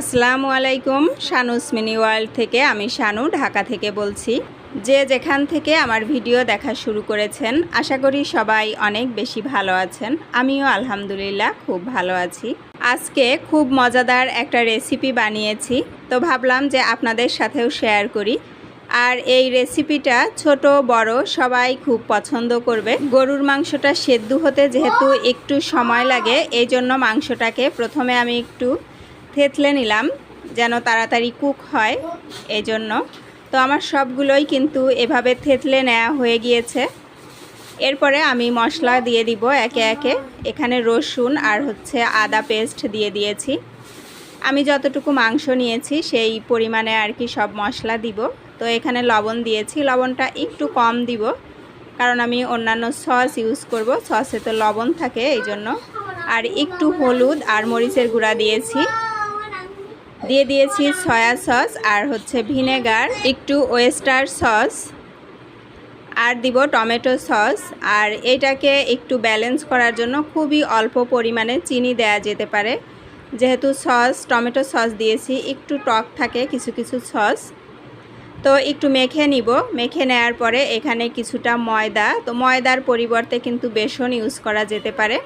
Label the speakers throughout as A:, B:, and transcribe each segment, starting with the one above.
A: আসসালামু আলাইকুম, শানুস mini world থেকে আমি শানু ঢাকা থেকে বলছি। যে যেখান থেকে আমার ভিডিও দেখা শুরু করেছেন, আশা করি সবাই অনেক বেশি ভালো আছেন। আমিও আলহামদুলিল্লাহ খুব ভালো আছি। আজকে খুব মজাদার একটা রেসিপি বানিয়েছি, তো ভাবলাম যে আপনাদের সাথেও শেয়ার করি। আর এই রেসিপিটা ছোট, বড়, সবাই খুব পছন্দ করবে। গরুর মাংসটা সেদ্ধ হতে যেহেতু একটু সময় লাগে, এই জন্য মাংসটাকে প্রথমে আমি একটু থেতলে নিলাম, যেন তাড়াতাড়ি কুক হয় এই জন্য তো আমার সবগুলোই কিন্তু এভাবে থেতলে নেওয়া হয়ে গিয়েছে। এরপরে আমি মশলা দিয়ে দিব একে একে। এখানে রসুন আর হচ্ছে আদা পেস্ট দিয়ে দিয়েছি। আমি যতটুকু মাংস নিয়েছি, সেই পরিমাণে আর কি সব মশলা দিব। তো এখানে লবণ দিয়েছি, লবণটা একটু কম দিব, কারণ আমি অন্যান্য সস ইউজ করব, সসে তো লবণ থাকে এই জন্য আর একটু হলুদ আর মরিচের গুঁড়া দিয়েছি। দিয়ে দিয়েছি সয়া সস আর হচ্ছে ভিনেগার, একটু ওয়েস্টার সস, আর দিব টমেটো সস। আর এটাকে একটু ব্যালেন্স করার জন্য খুবই অল্প পরিমাণে চিনি দেয়া যেতে পারে। যেহেতু সস, টমেটো সস দিয়েছি, একটু টক থাকে, কিছু কিছু সস। তো একটু মেখে নিব। মেখে নেওয়ার পরে এখানে কিছুটা ময়দা। তো ময়দার পরিবর্তে কিন্তু বেসন ইউজ করা যেতে পারে।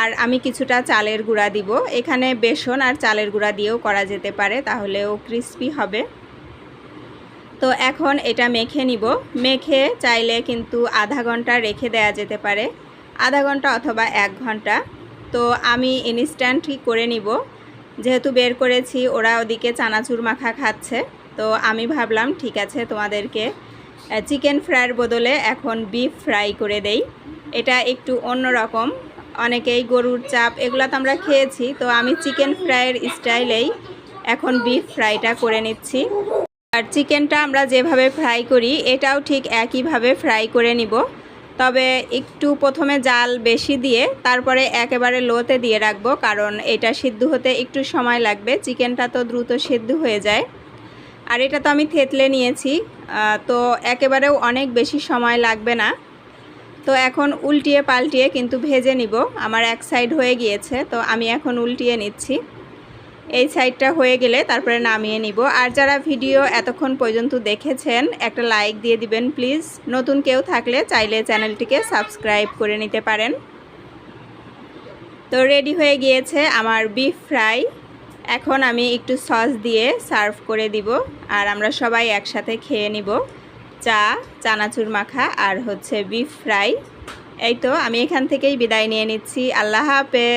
A: আর আমি কিছুটা চালের গুঁড়া দিব। এখানে বেসন আর চালের গুঁড়া দিয়েও করা যেতে পারে, তাহলেও ক্রিস্পি হবে। তো এখন এটা মেখে নিব। মেখে চাইলে কিন্তু আধা ঘণ্টা রেখে দেয়া যেতে পারে, আধা ঘণ্টা অথবা এক ঘণ্টা। তো আমি ইনস্ট্যান্টই করে নিব। যেহেতু বের করেছি, ওরা ওদিকে চানাচুর মাখা খাচ্ছে। তো আমি ভাবলাম, ঠিক আছে, তোমাদেরকে চিকেন ফ্রাইয়ের বদলে এখন বিফ ফ্রাই করে দেই। এটা একটু অন্য রকম অনেকেই গরুর চাপ এগুলো তো আমরা খেয়েছি। তো আমি চিকেন ফ্রাইয়ের স্টাইলেই এখন বিফ ফ্রাইটা করে নিচ্ছি। আর চিকেনটা আমরা যেভাবে ফ্রাই করি, এটাও ঠিক একইভাবে ফ্রাই করে নিব। তবে একটু প্রথমে জাল বেশি দিয়ে, তারপরে একেবারে লোতে দিয়ে রাখব, কারণ এটা সিদ্ধ হতে একটু সময় লাগবে। চিকেনটা তো দ্রুত সিদ্ধ হয়ে যায়। আর এটা তো আমি থেতলে নিয়েছি তো একেবারেও অনেক বেশি সময় লাগবে না। তো এখন উল্টিয়ে পাল্টিয়ে কিন্তু ভেজে নিব। আমার এক সাইড হয়ে গিয়েছে, তো আমি এখন উল্টিয়ে নিচ্ছি। এই সাইডটা হয়ে গেলে তারপরে নামিয়ে নিব। আর যারা ভিডিও এতক্ষণ পর্যন্ত দেখেছেন, একটা লাইক দিয়ে দিবেন প্লিজ নতুন কেউ থাকলে চাইলে চ্যানেলটিকে সাবস্ক্রাইব করে নিতে পারেন। তো রেডি হয়ে গিয়েছে আমার বিফ ফ্রাই এখন আমি একটু সস দিয়ে সার্ভ করে দিব, আর আমরা সবাই একসাথে খেয়ে নিব। চা, চানাচুর মাখা আর হচ্ছে বিফ ফ্রাই এই তো, আমি এখান থেকেই বিদায় নিয়ে নিচ্ছি। আল্লাহ হাফেজ।